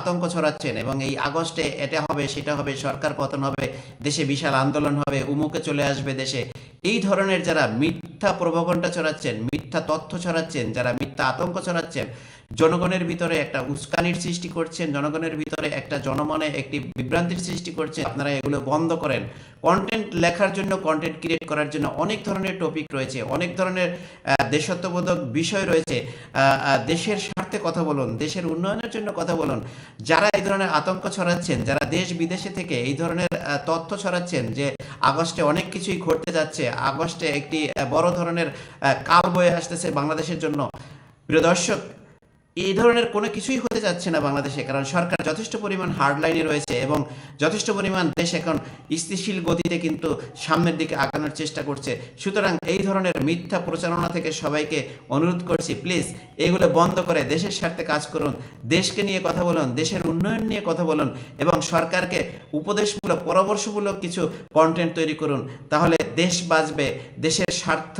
আতঙ্ক ছড়াচ্ছেন এবং এই আগস্টে এটা হবে, সেটা হবে, সরকার পতন হবে, দেশে বিশাল আন্দোলন হবে, উমুকে চলে আসবে দেশে। এই ধরনের যারা মিথ্যা প্রভাবনটা ছড়াচ্ছেন, মিথ্যা তথ্য ছড়াচ্ছেন, যারা মিথ্যা আতঙ্ক ছড়াচ্ছেন জনগণের ভিতরে একটা উস্কানির সৃষ্টি করছেন, জনগণের ভিতরে একটা জনমনে একটি বিভ্রান্তির সৃষ্টি করছেন। আপনারা এগুলো বন্ধ করেন। কন্টেন্ট লেখার জন্য কন্টেন্ট ক্রিয়েট করার জন্য অনেক ধরনের টপিক রয়েছে, অনেক ধরনের দেশত্ববোধক বিষয় রয়েছে। দেশের স্বার্থে কথা বলুন, দেশের উন্নয়নের জন্য কথা বলুন। যারা এই ধরনের আতঙ্ক ছড়াচ্ছেন, যারা দেশ বিদেশে থেকে এই ধরনের তথ্য ছড়াচ্ছেন যে আগস্টে অনেক কিছুই ঘটতে যাচ্ছে, আগস্টে একটি বড় ধরনের কাল বয়ে আসতেছে বাংলাদেশের জন্য। প্রিয় দর্শক এই ধরনের কোনো কিছুই হতে যাচ্ছে না বাংলাদেশে, কারণ সরকার যথেষ্ট পরিমাণ হার্ড লাইনে রয়েছে এবং যথেষ্ট পরিমাণ দেশ এখন স্থিতিশীল গতিতে কিন্তু সামনের দিকে আগানোর চেষ্টা করছে। সুতরাং এই ধরনের মিথ্যা প্রচারণা থেকে সবাইকে অনুরোধ করছি প্লিজ এগুলো বন্ধ করে দেশের স্বার্থে কাজ করুন, দেশকে নিয়ে কথা বলুন, দেশের উন্নয়ন নিয়ে কথা বলুন এবং সরকারকে উপদেশমূলক, পরামর্শমূলক কিছু কন্টেন্ট তৈরি করুন। তাহলে দেশ বাঁচবে, দেশের স্বার্থ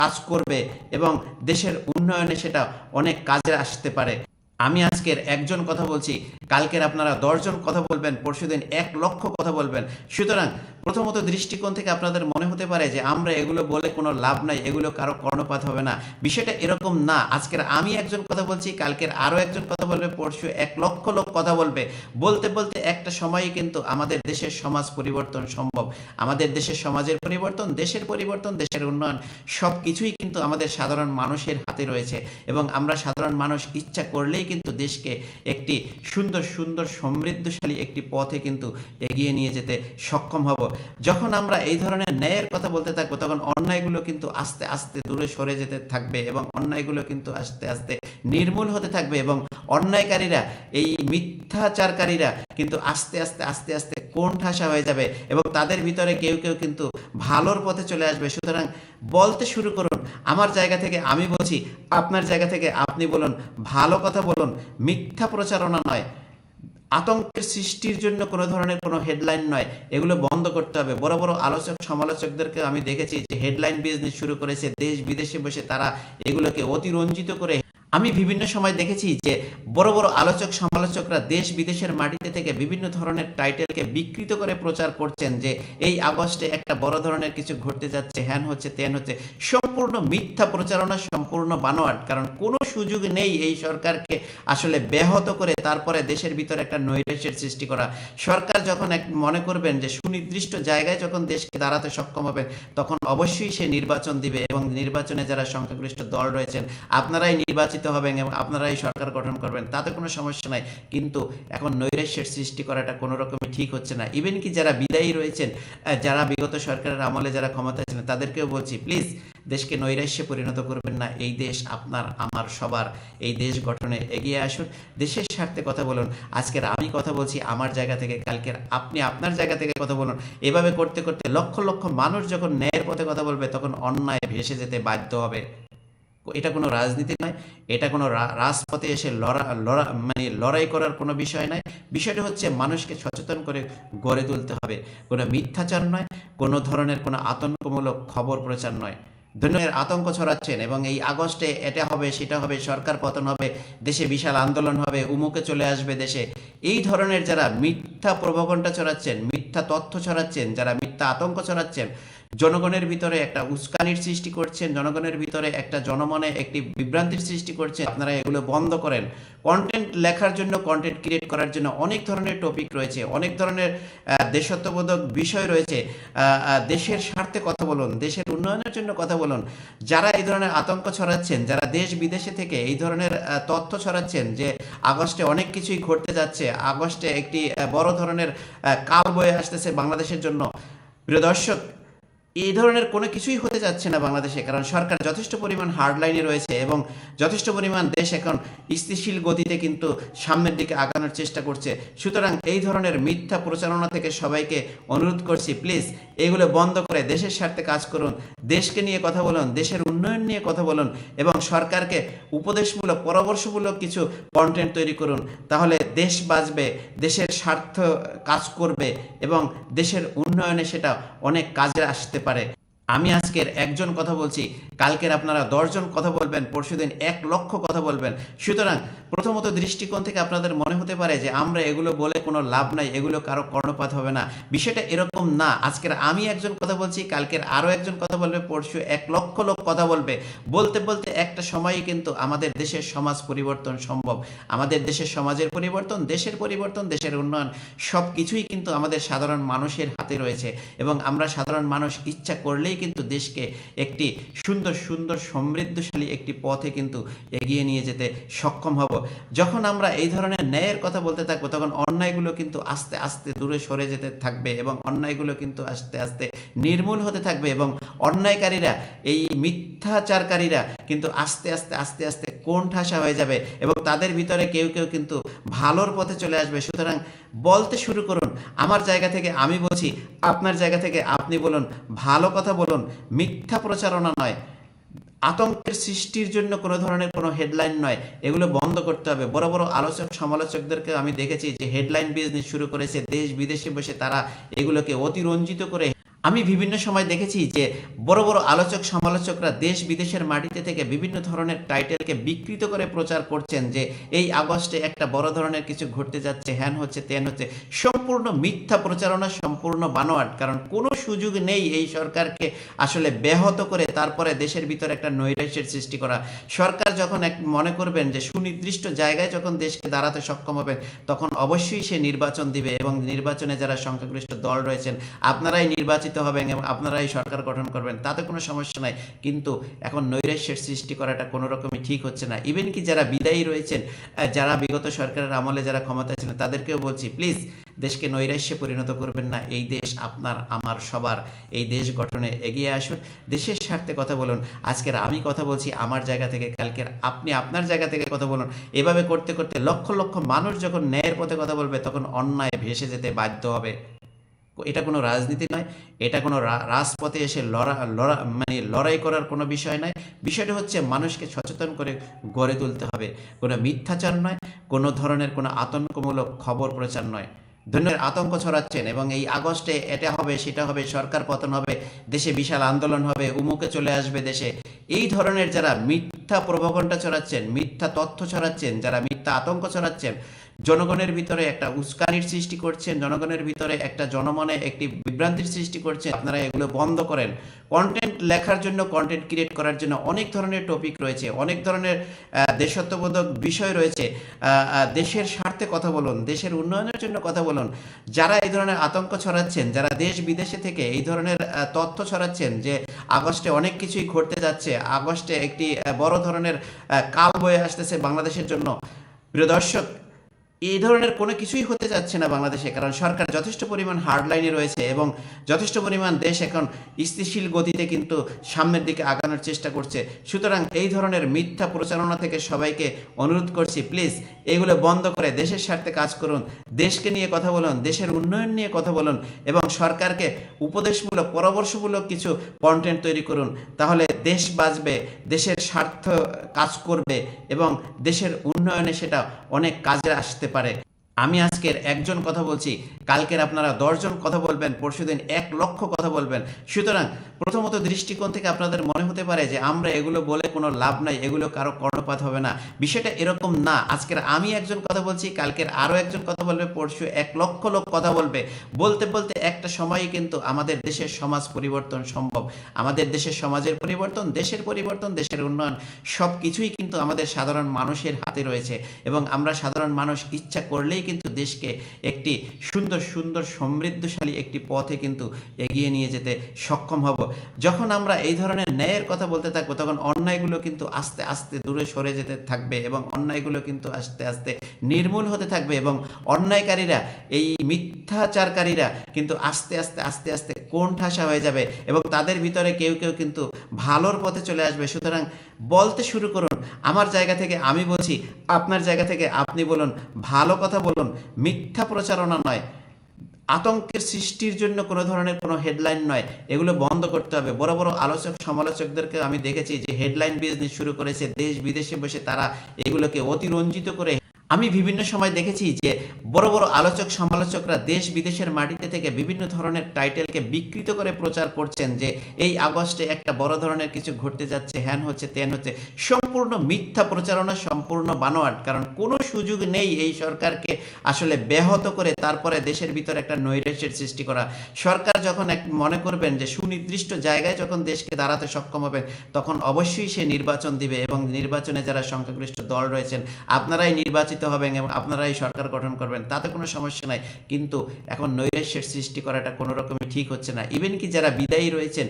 কাজ করবে এবং দেশের উন্নয়নে সেটা অনেক কাজে আসতে পারে। আমি আজকের একজন কথা বলছি, কালকের আপনারা দশজন কথা বলবেন, পরশুদিন এক লক্ষ কথা বলবেন। সুতরাং প্রথমত দৃষ্টিকোণ থেকে আপনাদের মনে হতে পারে যে আমরা এগুলো বলে কোনো লাভ নাই, এগুলো কারও কর্ণপাত হবে না। বিষয়টা এরকম না। আজকের আমি একজন কথা বলছি, কালকের আরও একজন কথা বলবে, পরশু এক লক্ষ লোক কথা বলবে। বলতে বলতে একটা সময়ই কিন্তু আমাদের দেশের সমাজ পরিবর্তন সম্ভব। আমাদের দেশের সমাজের পরিবর্তন, দেশের পরিবর্তন, দেশের উন্নয়ন সব কিছুই কিন্তু আমাদের সাধারণ মানুষের হাতে রয়েছে। এবং আমরা সাধারণ মানুষ ইচ্ছা করলেই কিন্তু দেশকে একটি সুন্দর সুন্দর সমৃদ্ধশালী একটি পথে কিন্তু এগিয়ে নিয়ে যেতে সক্ষম হব। যখন আমরা এই ধরনের ন্যায়ের কথা বলতে থাকব, তখন অন্যায়গুলো কিন্তু আস্তে আস্তে দূরে সরে যেতে থাকবে এবং অন্যায়গুলো কিন্তু আস্তে আস্তে নির্মূল হতে থাকবে এবং অন্যায়কারীরা, এই মিথ্যাচারকারীরা কিন্তু আস্তে আস্তে আস্তে আস্তে কোন ঠাসা হয়ে যাবে এবং তাদের ভিতরে কেউ কেউ কিন্তু ভালোর পথে চলে আসবে। সুতরাং বলতে শুরু করুন, আমার জায়গা থেকে আমি বলছি, আপনার জায়গা থেকে আপনি বলুন, ভালো কথা বলুন, মিথ্যা প্রচারণা নয়। আতঙ্কের সৃষ্টির জন্য কোনো ধরনের কোনো হেডলাইন নয়। এগুলো বন্ধ করতে হবে। বড় বড় আলোচক, সমালোচকদেরকে আমি দেখেছি যে হেডলাইন বিজনেস শুরু করেছে, দেশ বিদেশে বসে তারা এগুলোকে অতিরঞ্জিত করে আমি বিভিন্ন সময় দেখেছি যে বড় বড় আলোচক সমালোচকরা দেশ বিদেশের মাটিতে থেকে বিভিন্ন ধরনের টাইটেলকে বিকৃত করে প্রচার করছেন যে এই আগস্টে একটা বড় ধরনের কিছু ঘটতে যাচ্ছে, হ্যান হচ্ছে তেন হচ্ছে। সম্পূর্ণ মিথ্যা প্রচারণা, সম্পূর্ণ বানোয়াট। কারণ কোনো সুযোগ নেই এই সরকারকে আসলে ব্যাহত করে তারপরে দেশের ভিতরে একটা নৈরাশ্যের সৃষ্টি করা। সরকার যখন এক মনে করবেন যে সুনির্দিষ্ট জায়গায় যখন দেশকে দাঁড়াতে সক্ষম হবেন, তখন অবশ্যই সে নির্বাচন দিবে এবং নির্বাচনে যারা সংখ্যাগরিষ্ঠ দল রয়েছেন, আপনারাই নির্বাচিত হবেন এবং আপনারাই সরকার গঠন করবেন, তাতে কোনো সমস্যা নাই। কিন্তু এখন নৈরাশ্যের সৃষ্টি করাটা কোনো রকমই ঠিক হচ্ছে না। ইভেন কি যারা বিদায়ী রয়েছেন যারা বিগত সরকারের আমলে যারা ক্ষমতায় ছিলেন, তাদেরকেও বলছি প্লিজ দেশকে নৈরাশ্যে পরিণত করবেন না। এই দেশ আপনার, আমার, সবার, এই দেশ গঠনে এগিয়ে আসুন। দেশের স্বার্থে কথা বলুন। আজকের আমি কথা বলছি আমার জায়গা থেকে, কালকের আপনি আপনার জায়গা থেকে কথা বলুন। এভাবে করতে করতে লক্ষ লক্ষ মানুষ যখন ন্যায়ের পথে কথা বলবে, তখন অন্যায় ভেসে যেতে বাধ্য হবে। এটা কোনো রাজনীতি নয়, এটা কোনো রাজপথে এসে লড়া লড়া মানে লড়াই করার কোনো বিষয় নয়। বিষয়টা হচ্ছে মানুষকে সচেতন করে গড়ে তুলতে হবে। কোনো মিথ্যাচার নয়, কোনো ধরনের কোনো আতঙ্কমূলক খবর প্রচার নয়। ধন্যবাদ আতঙ্ক ছড়াচ্ছেন এবং এই আগস্টে এটা হবে, সেটা হবে, সরকার পতন হবে, দেশে বিশাল আন্দোলন হবে, উমুকে চলে আসবে দেশে। এই ধরনের যারা মিথ্যা প্রভাবনটা ছড়াচ্ছেন, মিথ্যা তথ্য ছড়াচ্ছেন, যারা মিথ্যা আতঙ্ক ছড়াচ্ছেন জনগণের ভিতরে একটা উস্কানির সৃষ্টি করছেন, জনগণের ভিতরে একটা জনমনে একটি বিভ্রান্তির সৃষ্টি করছেন। আপনারা এগুলো বন্ধ করেন। কন্টেন্ট লেখার জন্য কন্টেন্ট ক্রিয়েট করার জন্য অনেক ধরনের টপিক রয়েছে, অনেক ধরনের দেশত্ববোধক বিষয় রয়েছে। দেশের স্বার্থে কথা বলুন, দেশের উন্নয়নের জন্য কথা বলুন। যারা এই ধরনের আতঙ্ক ছড়াচ্ছেন, যারা দেশ বিদেশে থেকে এই ধরনের তথ্য ছড়াচ্ছেন যে আগস্টে অনেক কিছুই ঘটতে যাচ্ছে, আগস্টে একটি বড় ধরনের কাল বয়ে আসতেছে বাংলাদেশের জন্য। প্রিয় দর্শক এই ধরনের কোনো কিছুই হতে যাচ্ছে না বাংলাদেশে, কারণ সরকার যথেষ্ট পরিমাণ হার্ড লাইনে রয়েছে এবং যথেষ্ট পরিমাণ দেশ এখন স্থিতিশীল গতিতে কিন্তু সামনের দিকে আগানোর চেষ্টা করছে। সুতরাং এই ধরনের মিথ্যা প্রচারণা থেকে সবাইকে অনুরোধ করছি প্লিজ এগুলো বন্ধ করে দেশের স্বার্থে কাজ করুন, দেশকে নিয়ে কথা বলুন, দেশের উন্নয়ন নিয়ে কথা বলুন এবং সরকারকে উপদেশমূলক, পরামর্শমূলক কিছু কন্টেন্ট তৈরি করুন, তাহলে দেশ বাঁচবে, দেশের স্বার্থ কাজ করবে এবং দেশের উন্নয়নে সেটা অনেক কাজে আসতে পারে আমি আজকের একজন কথা বলছি, কালকের আপনারা দশজন কথা বলবেন, পরশুদিন এক লক্ষ কথা বলবেন। সুতরাং প্রথমত দৃষ্টিকোণ থেকে আপনাদের মনে হতে পারে যে আমরা এগুলো বলে কোনো লাভ নাই, এগুলো কারও কর্ণপাত হবে না। বিষয়টা এরকম না, আজকের আমি একজন কথা বলছি, কালকের আরও একজন কথা বলবে, পরশু এক লক্ষ লোক কথা বলবে। বলতে বলতে একটা সময়ই কিন্তু আমাদের দেশের সমাজ পরিবর্তন সম্ভব। আমাদের দেশের সমাজের পরিবর্তন, দেশের পরিবর্তন, দেশের উন্নয়ন সব কিছুই কিন্তু আমাদের সাধারণ মানুষের হাতে রয়েছে। এবং আমরা সাধারণ মানুষ ইচ্ছা করলেই কিন্তু দেশকে একটি সুন্দর সুন্দর, সমৃদ্ধশালী একটি পথে কিন্তু এগিয়ে নিয়ে যেতে সক্ষম হব। যখন আমরা এই ধরনের ন্যায়ের কথা বলতে থাকব, তখন অন্যায়গুলো কিন্তু আস্তে আস্তে দূরে সরে যেতে থাকবে এবং অন্যায়গুলো কিন্তু আস্তে আস্তে নির্মূল হতে থাকবে এবং অন্যায়কারীরা, এই মিথ্যাচারকারীরা কিন্তু আস্তে আস্তে আস্তে আস্তে কোণঠাসা হয়ে যাবে এবং তাদের ভিতরে কেউ কেউ কিন্তু ভালোর পথে চলে আসবে। সুতরাং বলতে শুরু করুন। আমার জায়গা থেকে আমি বলছি, আপনার জায়গা থেকে আপনি বলুন, ভালো কথা বলুন, মিথ্যা প্রচারণা নয়। আতঙ্কের সৃষ্টির জন্য কোনো ধরনের কোনো হেডলাইন নয়। এগুলো বন্ধ করতে হবে। বড় বড় আলোচক, সমালোচকদেরকে আমি দেখেছি যে হেডলাইন বিজনেস শুরু করেছে, দেশ বিদেশে বসে তারা এগুলোকে অতিরঞ্জিত করে আমি বিভিন্ন সময় দেখেছি যে বড় বড় আলোচক সমালোচকরা দেশ বিদেশের মাটিতে থেকে বিভিন্ন ধরনের টাইটেলকে বিকৃত করে প্রচার করছেন যে এই আগস্টে একটা বড় ধরনের কিছু ঘটতে যাচ্ছে, হ্যান হচ্ছে তেন হচ্ছে। সম্পূর্ণ মিথ্যা প্রচারণা, সম্পূর্ণ বানোয়াট, কারণ কোনো সুযোগ নেই এই সরকারকে আসলে ব্যাহত করে তারপরে দেশের ভিতরে একটা নৈরাশ্যের সৃষ্টি করা। সরকার যখন এক মনে করবেন যে সুনির্দিষ্ট জায়গায় যখন দেশকে দাঁড়াতে সক্ষম হবেন, তখন অবশ্যই সে নির্বাচন দিবে এবং নির্বাচনে যারা সংখ্যাগরিষ্ঠ দল রয়েছেন, আপনারাই নির্বাচিত হবেন এবং আপনারাই সরকার গঠন করবেন, তাতে কোনো সমস্যা নাই। কিন্তু এখন নৈরাশ্যের সৃষ্টি করাটা কোনো রকমই ঠিক হচ্ছে না। ইভেন কি যারা বিদায়ী রয়েছেন যারা বিগত সরকারের আমলে যারা ক্ষমতায় ছিলেন, তাদেরকেও বলছি প্লিজ দেশকে নৈরাশ্যে পরিণত করবেন না। এই দেশ আপনার, আমার, সবার। এই দেশ গঠনে এগিয়ে আসুন দেশের স্বার্থে কথা বলুন। আজকের আমি কথা বলছি আমার জায়গা থেকে, কালকের আপনি আপনার জায়গা থেকে কথা বলুন। এভাবে করতে করতে লক্ষ লক্ষ মানুষ যখন ন্যায়ের পথে কথা বলবে, তখন অন্যায় ভেসে যেতে বাধ্য হবে। এটা কোনো রাজনীতি নয়, এটা কোনো রাজপথে এসে লড়া লড়া মানে লড়াই করার কোনো বিষয় নয়। বিষয়টা হচ্ছে মানুষকে সচেতন করে গড়ে তুলতে হবে। কোনো মিথ্যাচার নয়, কোনো ধরনের কোনো আতঙ্কমূলক খবর প্রচার নয়। ধন্যবাদ আতঙ্ক ছড়াচ্ছেন এবং এই আগস্টে এটা হবে, সেটা হবে, সরকার পতন হবে, দেশে বিশাল আন্দোলন হবে, উমুকে চলে আসবে দেশে। এই ধরনের যারা মিথ্যা প্রভাকণ্ডা ছড়াচ্ছেন, মিথ্যা তথ্য ছড়াচ্ছেন, যারা মিথ্যা আতঙ্ক ছড়াচ্ছেন জনগণের ভিতরে একটা উস্কানির সৃষ্টি করছেন, জনগণের ভিতরে একটা জনমনে একটি বিভ্রান্তির সৃষ্টি করছেন। আপনারা এগুলো বন্ধ করেন। কন্টেন্ট লেখার জন্য কন্টেন্ট ক্রিয়েট করার জন্য অনেক ধরনের টপিক রয়েছে, অনেক ধরনের দেশত্ববোধক বিষয় রয়েছে। দেশের স্বার্থে কথা বলুন, দেশের উন্নয়নের জন্য কথা বলুন। যারা এই ধরনের আতঙ্ক ছড়াচ্ছেন, যারা দেশ বিদেশে থেকে এই ধরনের তথ্য ছড়াচ্ছেন যে আগস্টে অনেক কিছুই ঘটতে যাচ্ছে, আগস্টে একটি বড় ধরনের কাল বয়ে আসতেছে বাংলাদেশের জন্য। প্রিয় দর্শক এই ধরনের কোনো কিছুই হতে যাচ্ছে না বাংলাদেশে, কারণ সরকার যথেষ্ট পরিমাণ হার্ড লাইনে রয়েছে এবং যথেষ্ট পরিমাণ দেশ এখন স্থিতিশীল গতিতে কিন্তু সামনের দিকে আগানোর চেষ্টা করছে। সুতরাং এই ধরনের মিথ্যা প্রচারণা থেকে সবাইকে অনুরোধ করছি প্লিজ এগুলো বন্ধ করে দেশের স্বার্থে কাজ করুন, দেশকে নিয়ে কথা বলুন, দেশের উন্নয়ন নিয়ে কথা বলুন এবং সরকারকে উপদেশমূলক, পরামর্শমূলক কিছু কন্টেন্ট তৈরি করুন, তাহলে দেশ বাঁচবে, দেশের স্বার্থ কাজ করবে এবং দেশের উন্নয়নে সেটা অনেক কাজে আসতে পারে আমি আজকের একজন কথা বলছি, কালকের আপনারা দশজন কথা বলবেন, পরশুদিন এক লক্ষ কথা বলবেন। সুতরাং প্রথমত দৃষ্টিকোণ থেকে আপনাদের মনে হতে পারে যে আমরা এগুলো বলে কোনো লাভ নাই, এগুলো কারও কর্ণপাত হবে না। বিষয়টা এরকম না। আজকের আমি একজন কথা বলছি, কালকের আরও একজন কথা বলবে, পরশু এক লক্ষ লোক কথা বলবে। বলতে বলতে একটা সময়ই কিন্তু আমাদের দেশের সমাজ পরিবর্তন সম্ভব। আমাদের দেশের সমাজের পরিবর্তন, দেশের পরিবর্তন, দেশের উন্নয়ন সব কিছুই কিন্তু আমাদের সাধারণ মানুষের হাতে রয়েছে। এবং আমরা সাধারণ মানুষ ইচ্ছা করলেই কিন্তু দেশকে একটি সুন্দর সুন্দর, সমৃদ্ধশালী একটি পথে কিন্তু এগিয়ে নিয়ে যেতে সক্ষম হব। যখন আমরা এই ধরনের ন্যায়ের কথা বলতে থাকব, তখন অন্যায়গুলো কিন্তু আস্তে আস্তে দূরে সরে যেতে থাকবে এবং অন্যায়গুলো কিন্তু আস্তে আস্তে নির্মূল হতে থাকবে এবং অন্যায়কারীরা, এই মিথ্যাচারকারীরা কিন্তু আস্তে আস্তে আস্তে আস্তে কোণঠাসা হয়ে যাবে এবং তাদের ভিতরে কেউ কেউ কিন্তু ভালোর পথে চলে আসবে। সুতরাং বলতে শুরু করুন, আমার জায়গা থেকে আমি বলছি, আপনার জায়গা থেকে আপনি বলুন, ভালো কথা বলুন, মিথ্যা প্রচারণা নয়। আতঙ্কের সৃষ্টির জন্য কোনো ধরনের কোনো হেডলাইন নয়। এগুলো বন্ধ করতে হবে। বড় বড় আলোচক সমালোচকদেরকে আমি দেখেছি যে হেডলাইন বিজনেস শুরু করেছে, দেশ বিদেশে বসে তারা এগুলোকে অতিরঞ্জিত করে আমি বিভিন্ন সময় দেখেছি যে বড় বড় আলোচক সমালোচকরা দেশ বিদেশের মাটিতে থেকে বিভিন্ন ধরনের টাইটেলকে বিকৃত করে প্রচার করছেন যে এই আগস্টে একটা বড় ধরনের কিছু ঘটতে যাচ্ছে, হ্যান হচ্ছে তেন হচ্ছে। সম্পূর্ণ মিথ্যা প্রচারণা, সম্পূর্ণ বানোয়াট, কারণ কোনো সুযোগ নেই এই সরকারকে আসলে ব্যাহত করে তারপরে দেশের ভিতরে একটা নৈরাশ্যের সৃষ্টি করা। সরকার যখন এক মনে করবেন যে সুনির্দিষ্ট জায়গায় যখন দেশকে দাঁড়াতে সক্ষম হবে তখন অবশ্যই সে নির্বাচন দিবে এবং নির্বাচনে যারা সংখ্যাগরিষ্ঠ দল রয়েছেন, আপনারাই নির্বাচিত হবেন এবং আপনারাই সরকার গঠন করবেন, তাতে কোনো সমস্যা নাই। কিন্তু এখন নৈরাশ্যের সৃষ্টি করাটা কোনো রকমই ঠিক হচ্ছে না। ইভেন কি যারা বিদায়ী রয়েছেন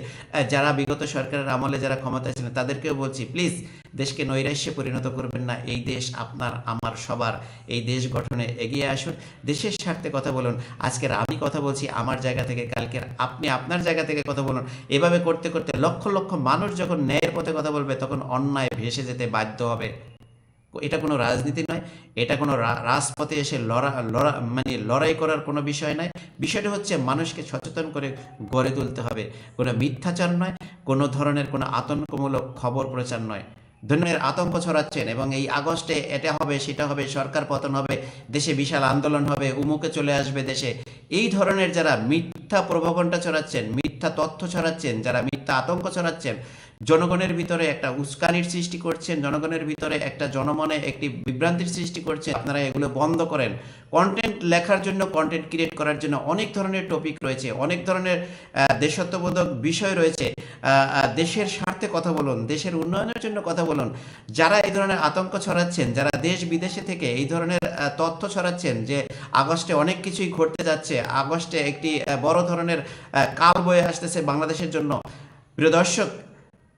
যারা বিগত সরকারের আমলে যারা ক্ষমতায় ছিলেন, তাদেরকেও বলছি প্লিজ দেশকে নৈরাশ্যে পরিণত করবেন না। এই দেশ আপনার, আমার, সবার। এই দেশ গঠনে এগিয়ে আসুন। দেশের স্বার্থে কথা বলুন। আজকের আমি কথা বলছি আমার জায়গা থেকে, কালকের আপনি আপনার জায়গা থেকে কথা বলুন। এভাবে করতে করতে লক্ষ লক্ষ মানুষ যখন ন্যায়ের পথে কথা বলবে, তখন অন্যায় ভেসে যেতে বাধ্য হবে। এটা কোনো রাজনীতি নয়, এটা কোনো রাজপথে এসে লড়া লড়া মানে লড়াই করার কোনো বিষয় নয়। বিষয়টা হচ্ছে মানুষকে সচেতন করে গড়ে তুলতে হবে। কোনো মিথ্যাচার নয়, কোনো ধরনের কোনো আতঙ্কমূলক খবর প্রচার নয়। ধরনের আতঙ্ক ছড়াচ্ছেন এবং এই আগস্টে এটা হবে, সেটা হবে, সরকার পতন হবে, দেশে বিশাল আন্দোলন হবে, উমুকে চলে আসবে দেশে। এই ধরনের যারা মিথ্যা প্রভাবনটা ছড়াচ্ছেন, মিথ্যা তথ্য ছড়াচ্ছেন, যারা মিথ্যা আতঙ্ক ছড়াচ্ছেন জনগণের ভিতরে একটা উস্কানির সৃষ্টি করছেন, জনগণের ভিতরে একটা জনমনে একটি বিভ্রান্তির সৃষ্টি করছেন। আপনারা এগুলো বন্ধ করেন। কন্টেন্ট লেখার জন্য কন্টেন্ট ক্রিয়েট করার জন্য অনেক ধরনের টপিক রয়েছে, অনেক ধরনের দেশত্ববোধক বিষয় রয়েছে। দেশের স্বার্থে কথা বলুন, দেশের উন্নয়নের জন্য কথা বলুন। যারা এই ধরনের আতঙ্ক ছড়াচ্ছেন, যারা দেশ বিদেশে থেকে এই ধরনের তথ্য ছড়াচ্ছেন যে আগস্টে অনেক কিছুই ঘটতে যাচ্ছে, আগস্টে একটি বড় ধরনের কাল বয়ে আসতেছে বাংলাদেশের জন্য। প্রিয় দর্শক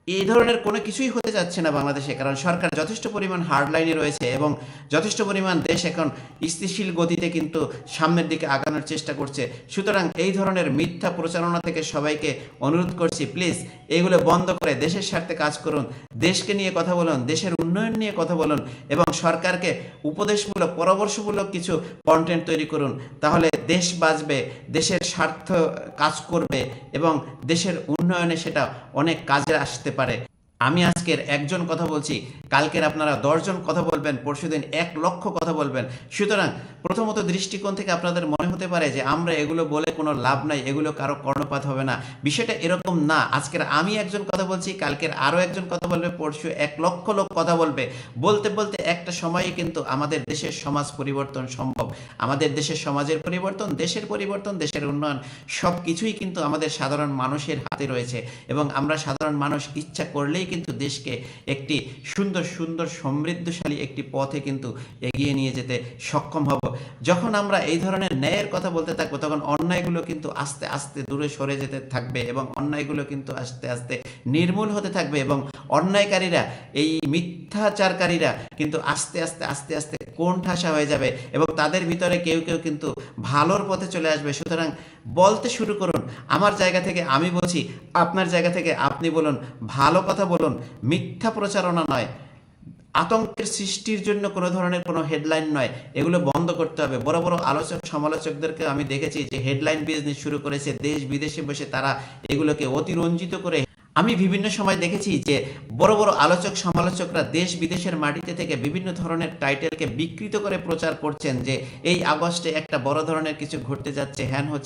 এই ধরনের কোনো কিছুই হতে যাচ্ছে না বাংলাদেশে, কারণ সরকার যথেষ্ট পরিমাণ হার্ড লাইনে রয়েছে এবং যথেষ্ট পরিমাণ দেশ এখন স্থিতিশীল গতিতে কিন্তু সামনের দিকে আগানোর চেষ্টা করছে। সুতরাং এই ধরনের মিথ্যা প্রচারণা থেকে সবাইকে অনুরোধ করছি প্লিজ এগুলো বন্ধ করে দেশের স্বার্থে কাজ করুন, দেশকে নিয়ে কথা বলুন, দেশের উন্নয়ন নিয়ে কথা বলুন এবং সরকারকে উপদেশমূলক, পরামর্শমূলক কিছু কন্টেন্ট তৈরি করুন। তাহলে দেশ বাঁচবে, দেশের স্বার্থ কাজ করবে এবং দেশের উন্নয়নে সেটা অনেক কাজে আসতে পারে। আমি আজকের একজন কথা বলছি, কালকের আপনারা দশজন কথা বলবেন, পরশুদিন এক লক্ষ কথা বলবেন। সুতরাং প্রথমত দৃষ্টিকোণ থেকে আপনাদের মনে হতে পারে যে আমরা এগুলো বলে কোনো লাভ নাই, এগুলো কারও কর্ণপাত হবে না। বিষয়টা এরকম না, আজকের আমি একজন কথা বলছি, কালকের আরও একজন কথা বলবে, পরশু এক লক্ষ লোক কথা বলবে। বলতে বলতে একটা সময়ে কিন্তু আমাদের দেশের সমাজ পরিবর্তন সম্ভব। আমাদের দেশের সমাজের পরিবর্তন, দেশের পরিবর্তন, দেশের উন্নয়ন সব কিছুই কিন্তু আমাদের সাধারণ মানুষের হাতে রয়েছে। এবং আমরা সাধারণ মানুষ ইচ্ছা করলেই কিন্তু দেশকে একটি সুন্দর সুন্দর, সমৃদ্ধশালী একটি পথে কিন্তু এগিয়ে নিয়ে যেতে সক্ষম হব। যখন আমরা এই ধরনের ন্যায়ের কথা বলতে থাকব, তখন অন্যায়গুলো কিন্তু আস্তে আস্তে দূরে সরে যেতে থাকবে এবং অন্যায়গুলো কিন্তু আস্তে আস্তে নির্মূল হতে থাকবে এবং অন্যায়কারীরা, এই মিথ্যাচারকারীরা কিন্তু আস্তে আস্তে আস্তে আস্তে কোণঠাসা হয়ে যাবে এবং তাদের ভিতরে কেউ কেউ কিন্তু ভালোর পথে চলে আসবে। সুতরাং বলতে শুরু করুন, আমার জায়গা থেকে আমি বলছি, আপনার জায়গা থেকে আপনি বলুন, ভালো কথা বলুন, মিথ্যা প্রচারণা নয়। আতঙ্কের সৃষ্টির জন্য কোনো ধরনের কোনো হেডলাইন নয়। এগুলো বন্ধ করতে হবে। বড় বড় আলোচক সমালোচকদেরকে আমি দেখেছি যে হেডলাইন বিজনেস শুরু করেছে, দেশ বিদেশে বসে তারা এগুলোকে অতিরঞ্জিত করে। আমি বিভিন্ন সময় দেখেছি যে বড় বড় আলোচক সমালোচকরা দেশ বিদেশের মাটিতে থেকে বিভিন্ন ধরনের টাইটেলকে বিকৃত করে প্রচার করছেন যে এই আগস্টে একটা বড় ধরনের কিছু ঘটতে যাচ্ছে, হ্যান হচ্ছে।